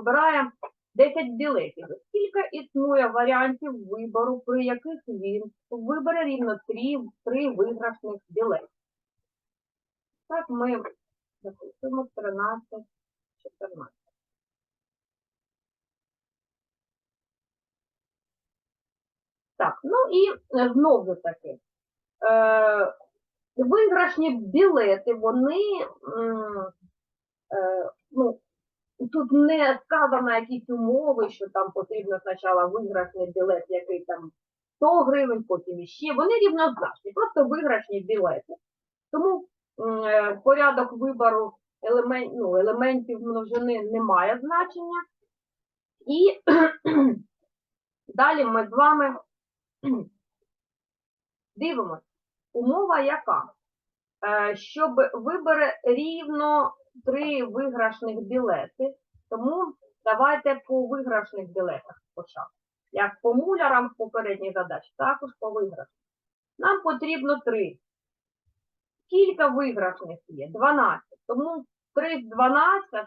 вибирає 10 білетів. Скільки існує варіантів вибору, при яких він вибере рівно 3, 3 виграшних білети? Так, ми записуємо 13, 14. Так, ну і е, знову таки, е, виграшні білети, вони, е, ну, тут не сказано якісь умови, що там потрібно спочатку виграшний білет, який там 100 гривень, потім іще. Вони рівнозначні, просто виграшні білети. Тому е, порядок вибору елемент, ну, елементів множини не має значення. І далі ми з вами дивимося. Умова яка? Е, Щоб вибере рівно три виграшних білети, тому давайте по виграшних білетах спочатку. Як по мулярам в попередній задачі, також по виграшних. Нам потрібно три. Кілька виграшних є? 12. Тому 3 з 12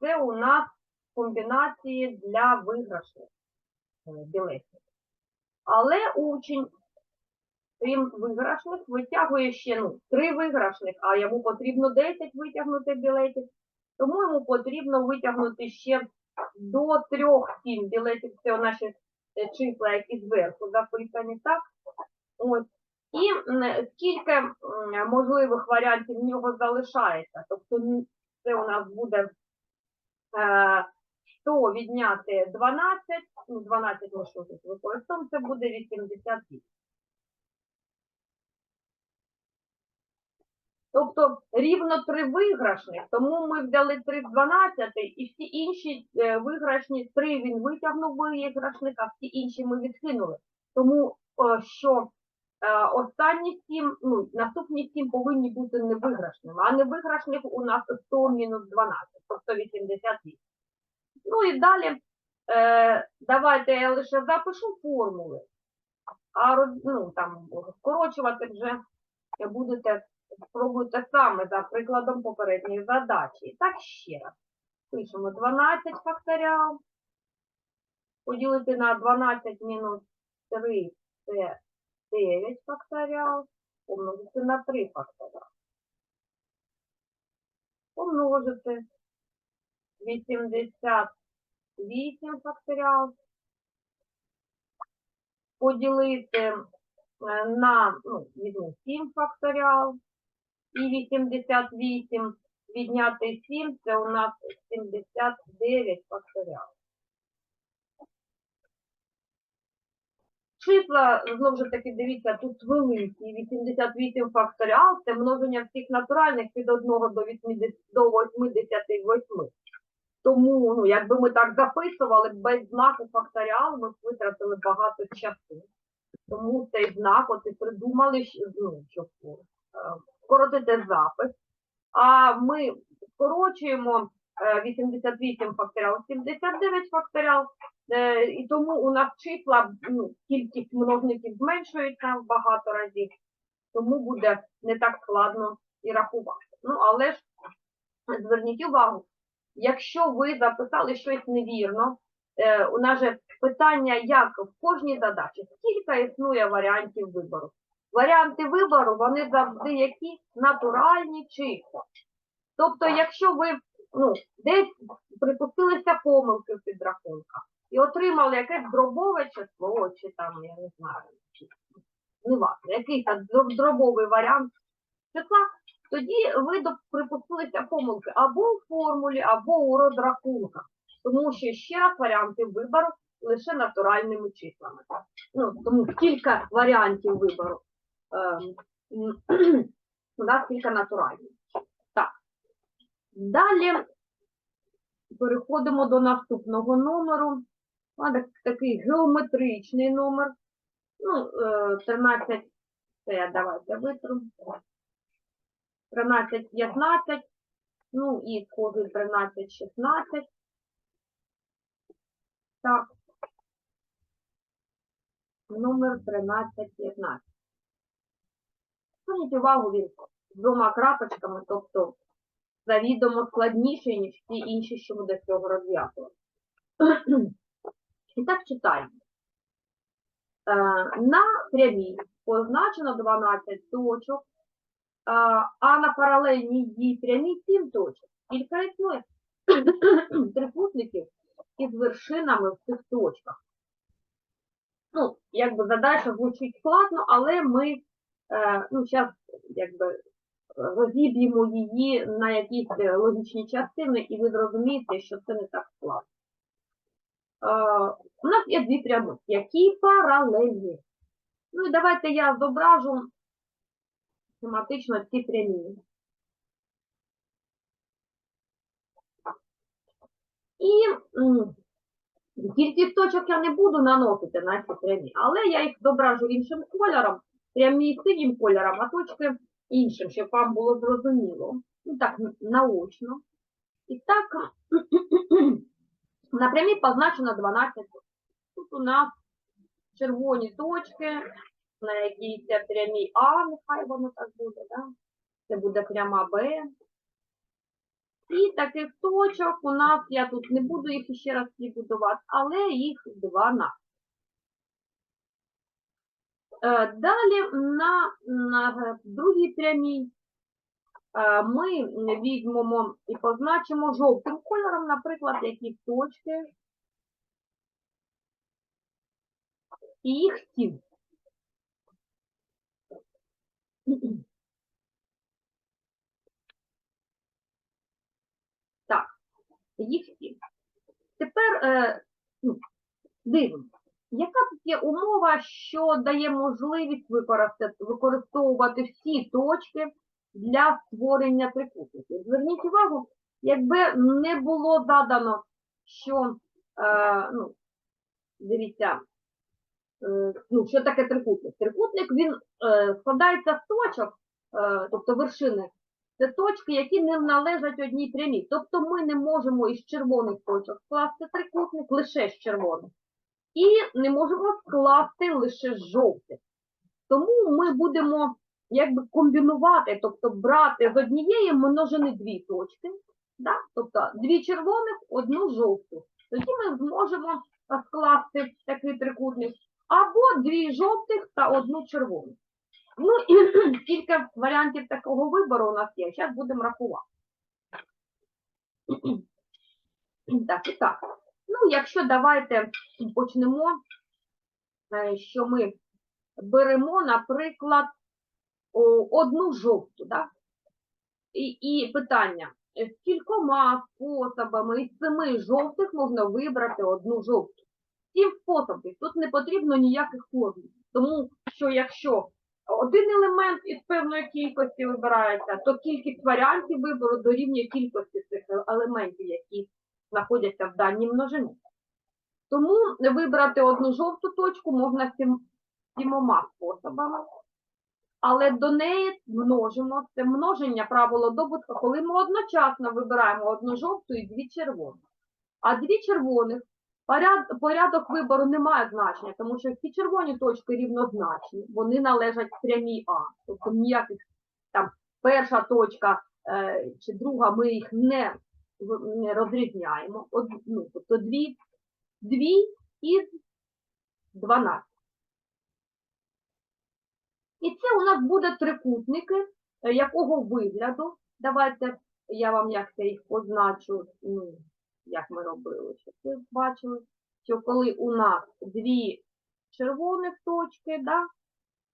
це у нас комбінації для виграшних е, білетів. Але учень, крім виграшних, витягує ще ну, 3 виграшних, а йому потрібно 10 витягнути білетів. Тому йому потрібно витягнути ще до 3-7 білетів. Це наші е, числа, які зверху записані, так? Ось. І скільки можливих варіантів в нього залишається. Тобто це у нас буде е, 100 відняти 12, ну 12 ми що тут використовуємо, це буде 88. Тобто рівно 3 виграшних, тому ми взяли 3 з 12 і всі інші е, виграшні 3 він витягнув виграшних, а всі інші ми відкинули. Тому е, що е, останні 7, ну, наступні 7 повинні бути невиграшними, а невиграшних у нас 100 мінус 12, тобто 88. Ну і далі давайте я лише запишу формули, а ну, там, скорочувати вже будете, спробуйте саме за прикладом попередньої задачі. І так ще раз. Пишемо 12 факторіал. Поділити на 12 мінус 3 це 9 факторіал. Помножити на 3 факторіал. Помножити 88 факторіал. Поділити е, на ну, 7 факторіал. І 88 відняти 7 це у нас 79 факторіал. Числа, знову ж таки, дивіться, тут великі. 88 факторіал це множення всіх натуральних від 1 до 80, до 88. Тому, ну, якби ми так записували, без знаку факторіал ми б витратили багато часу. Тому цей знак от і придумали, що- ну, щоб е, скоротити запис. А ми скорочуємо е, 88 факторіал, 79 факторіал, е, і тому у нас числа, ну, кількість множників зменшується в багато разів, тому буде не так складно і рахувати. Ну, але ж зверніть увагу, якщо ви записали щось невірно, е, у нас же питання, як в кожній задачі, скільки існує варіантів вибору. Варіанти вибору, вони завжди які натуральні числа. Тобто, якщо ви ну, десь припустилися помилки в підрахунках і отримали якесь дробове число, чи там, я не знаю, чи, не важливо, якийсь там дробовий варіант числа, тоді ви припустилися помилки або в формулі, або у розрахунках. Тому що ще раз варіанти вибору лише натуральними числами. Ну, тому кілька варіантів вибору. Ем, у нас кілька натуральних. Так. Далі переходимо до наступного номеру. Такий геометричний номер. Ну, е, 13, це я давайте витру. 13, 15, ну і схожий 13, 16. Так. Номер 13, 15. Зверніть увагу, він з двома крапочками, тобто завідомо складніший, ніж ті інші, що ми до цього розв'язували. І так читаємо. Е, На прямій позначено 12 точок, е, а на паралельній їй прямій 7 точок. Кілька існує трикутників із вершинами в цих точках. Ну, якби задача звучить складно, але ми ну, зараз якби розіб'ємо її на якісь е, логічні частини, і ви зрозумієте, що це не так складно. Е, у нас є дві прямі, які паралельні. Ну і давайте я зображу схематично ці прямі. І кількість точок я не буду наносити на ці прямі, але я їх зображу іншим кольором, прямі синім кольором, а точки іншим, щоб вам було зрозуміло. Ну так, наочно. І так, на прямій позначено 12 точок. Тут у нас червоні точки, на якій це прямій А, нехай воно так буде, да? це буде пряма Б. І таких точок у нас, я тут не буду їх ще раз будувати, але їх 12. Е, Далі на, на другій прямій е, ми візьмемо і позначимо жовтим кольором, наприклад, якісь точки. І їх 7. Так, їх 7. Тепер е, ну, дивимося. Яка тут є умова, що дає можливість використовувати всі точки для створення трикутників? Зверніть увагу, якби не було задано, що, е, ну, дивіться, е, ну, що таке трикутник? Трикутник, він е, складається з точок, е, тобто вершини, це точки, які не належать одній прямій. Тобто ми не можемо із червоних точок скласти трикутник лише з червоних. І не можемо скласти лише з жовтих. Тому ми будемо якби комбінувати, тобто брати з однієї множини дві точки, да? тобто дві червоних, одну жовту. Тоді ми зможемо скласти такий трикутник, або дві жовтих та одну червону. Ну і кілька варіантів такого вибору у нас є. Зараз будемо рахувати. Так, і так. Ну, якщо давайте почнемо, е, що ми беремо, наприклад, одну жовту, да? І, і питання, е, з кількома способами із семи жовтих можна вибрати одну жовту? Сім способів, тут не потрібно ніяких формул. Тому що якщо один елемент із певної кількості вибирається, то кількість варіантів вибору дорівнює кількості цих елементів, які знаходяться в даній множині. Тому вибрати одну жовту точку можна сімома способами. Але до неї множимо. Це множення правило добутку, коли ми одночасно вибираємо одну жовту і дві червоні. А дві червоних поряд, порядок вибору не має значення, тому що всі червоні точки рівнозначні, вони належать прямій А. Тобто ніяких там перша точка е, чи друга, ми їх не розрізняємо. Од, ну, тобто дві, із 12. І це у нас буде трикутники, е, якого вигляду. Давайте я вам як це їх позначу, ну, як ми робили, щоб ви бачили, що коли у нас дві червоних точки, да,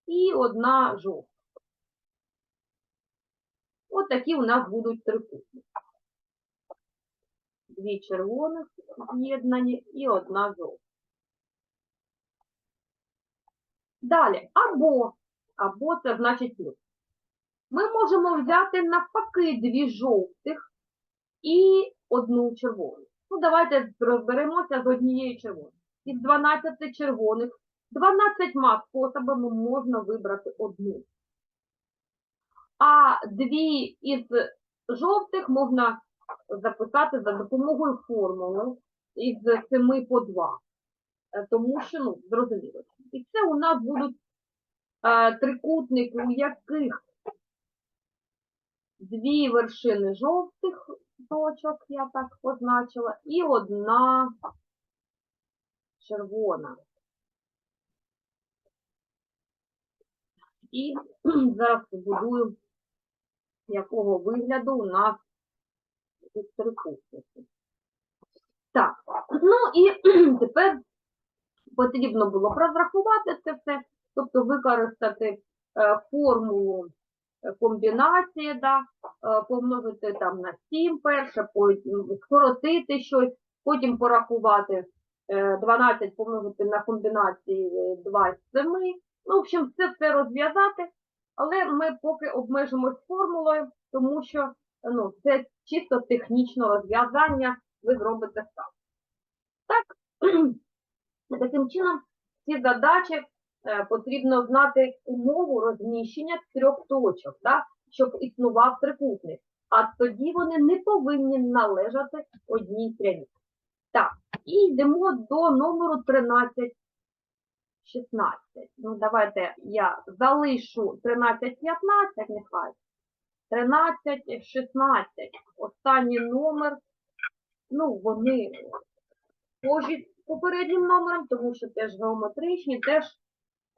і одна жовта. От такі у нас будуть трикутники. Дві червоних з'єднані і одна жовта. Далі, або, або це значить плюс. Ми можемо взяти навпаки дві жовтих і одну червону. Ну, давайте розберемося з однією червоною. Із 12 червоних 12 способами можна вибрати одну. А дві із жовтих можна записати за допомогою формули із 7 по 2. Е, Тому що, ну, зрозуміло. І це у нас будуть е, трикутники, у яких дві вершини жовтих точок, я так позначила, і одна червона. І зараз побудую, якого вигляду у нас трикутники. Так, ну і тепер потрібно було розрахувати це все, тобто використати е, формулу е, комбінації, да, е, помножити там на 7 перше, скоротити щось, потім порахувати е, 12 помножити на комбінації е, 2 з 7. Ну, в общем, це все розв'язати, але ми поки обмежимось формулою, тому що ну, це чисто технічне розв'язання, ви зробите сам. Так, таким чином, ці задачі е, потрібно знати умову розміщення трьох точок, да, щоб існував трикутник. А тоді вони не повинні належати одній прямій. Так, і йдемо до номеру 13. 16. Ну, давайте я залишу 13, 15, нехай. 13, 16. Останній номер. Ну, вони схожі попереднім номером, тому що теж геометричні, теж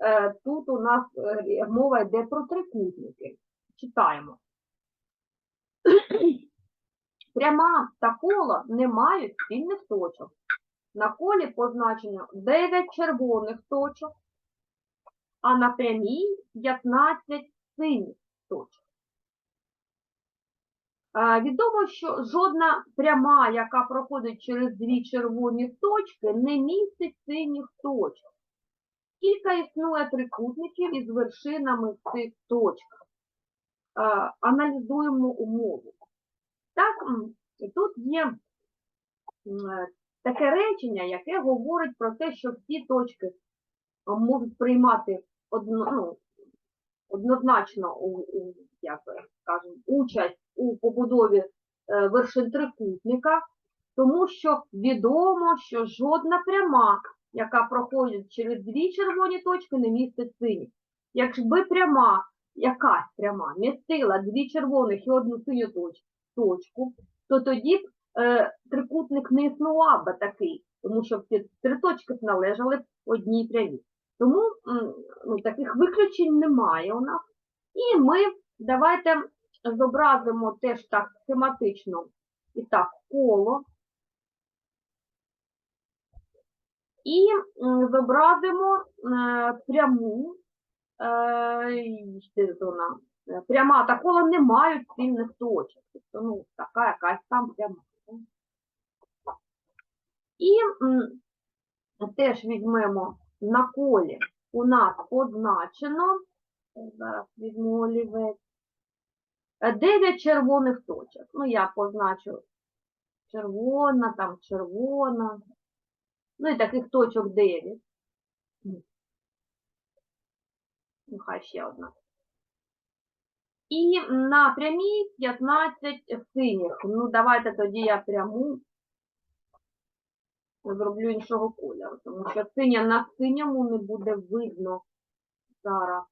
е, тут у нас е, мова йде про трикутники. Читаємо. Пряма та коло не мають спільних точок. На колі позначено 9 червоних точок, а на прямій 15 синіх точок. Відомо, що жодна пряма, яка проходить через дві червоні точки, не містить синіх точок. Кілька існує трикутників із вершинами цих точках. Аналізуємо умову. Так, тут є таке речення, яке говорить про те, що всі точки можуть приймати одно, ну, однозначно як би скажемо, участь у побудові е, вершин трикутника, тому що відомо, що жодна пряма, яка проходить через дві червоні точки, не містить синіх. Якби пряма, якась пряма, містила дві червоних і одну синю точку, то тоді б е, трикутник не існував би такий, тому що ці три точки б належали б одній прямій. Тому ну, таких виключень немає у нас. І ми давайте зобразимо теж так схематично і так коло. І зобразимо е, пряму, е, пряма та коло не мають спільних точок. Тобто, ну, така якась там пряма. І теж візьмемо на колі у нас позначено, зараз візьму олівець, 9 червоних точок. Ну, я позначу червона, там червона. Ну і таких точок 9. Ну, хай ще одна. І на прямій 15 синіх. Ну, давайте тоді я пряму зроблю іншого кольору, тому що синя на синьому не буде видно зараз.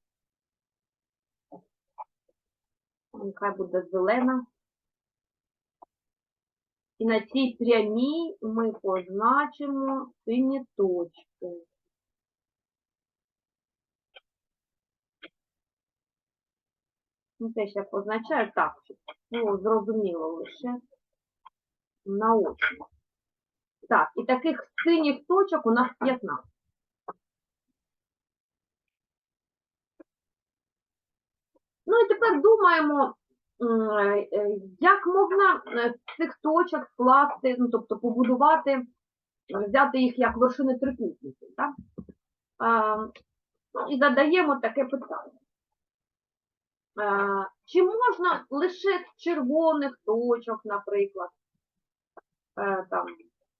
Нехай буде зелена. І на цій прямій ми позначимо сині точки. Ну, теж я позначаю так, було зрозуміло лише на очі. Так, і таких синіх точок у нас 15. Ну і тепер думаємо, е, як можна е, цих точок скласти, ну тобто побудувати, е, взяти їх як вершини трикутників. Так? Ну, і задаємо таке питання. Чи можна лише з червоних точок, наприклад, там,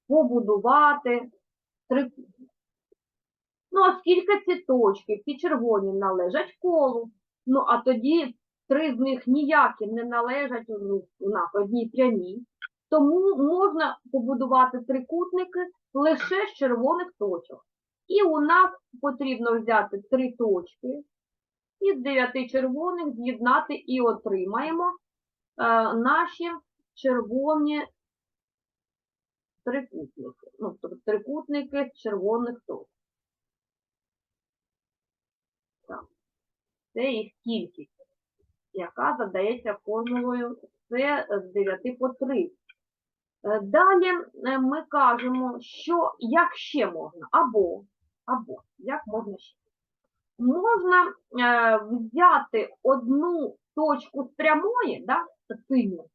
побудувати трикутник? Ну, оскільки ці точки, ці червоні належать колу, ну а тоді три з них ніякі не належать у нас одній прямій, тому можна побудувати трикутники лише з червоних точок. І у нас потрібно взяти три точки із дев'яти червоних, з'єднати і отримаємо наші червоні трикутники. Ну, тобто трикутники з червоних точок. Так. Це їх кількість, яка задається формулою С з 9 по 3. Е, Далі е, ми кажемо, що як ще можна, або, або, як можна ще. Можна е, взяти одну точку з прямої, да, синю,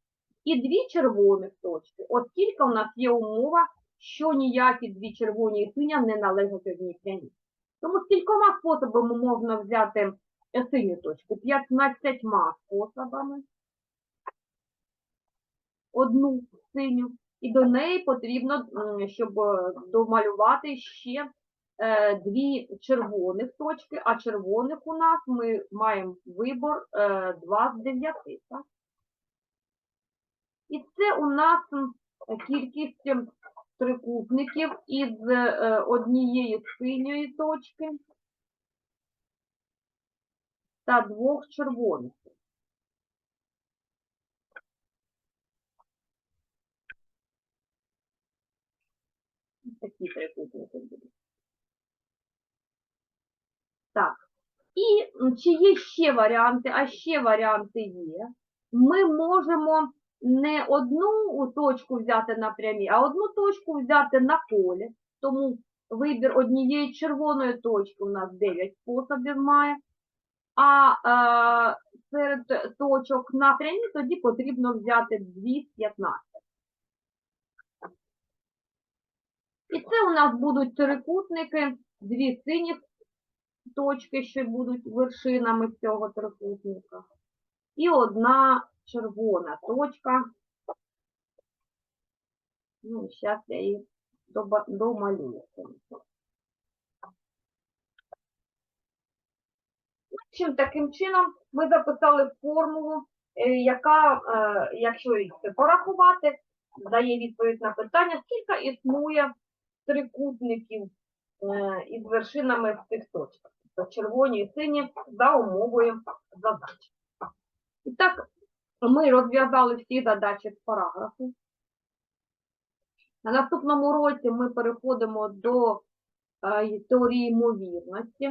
і дві червоних точки. От тільки у нас є умова, що ніякі дві червоні і синя не належать одній прямій. Тому скількома способами можна взяти синю точку? 15 способами. Одну синю. І до неї потрібно, щоб е, домалювати ще е, дві червоних точки, а червоних у нас ми маємо вибор е, 2 з 9. Так? І це у нас кількість трикутників із е, однієї синьої точки та двох червоних. Такі трикутники будуть. Так. І чи є ще варіанти, а ще варіанти є. Ми можемо не одну точку взяти на прямі, а одну точку взяти на полі. Тому вибір однієї червоної точки у нас 9 способів має. А е, серед точок на прямі тоді потрібно взяти 2 з 15. І це у нас будуть трикутники, дві сині точки, що будуть вершинами цього трикутника. І одна червона точка. Ну, зараз я її домалюю. Чим таким чином ми записали формулу, е, яка, е, якщо їх порахувати, дає відповідь на питання, скільки існує трикутників е, із вершинами в цих точках. Тобто червоні і сині за умовою задачі. І так, ми розв'язали всі задачі з параграфу. На наступному році ми переходимо до теорії ймовірності.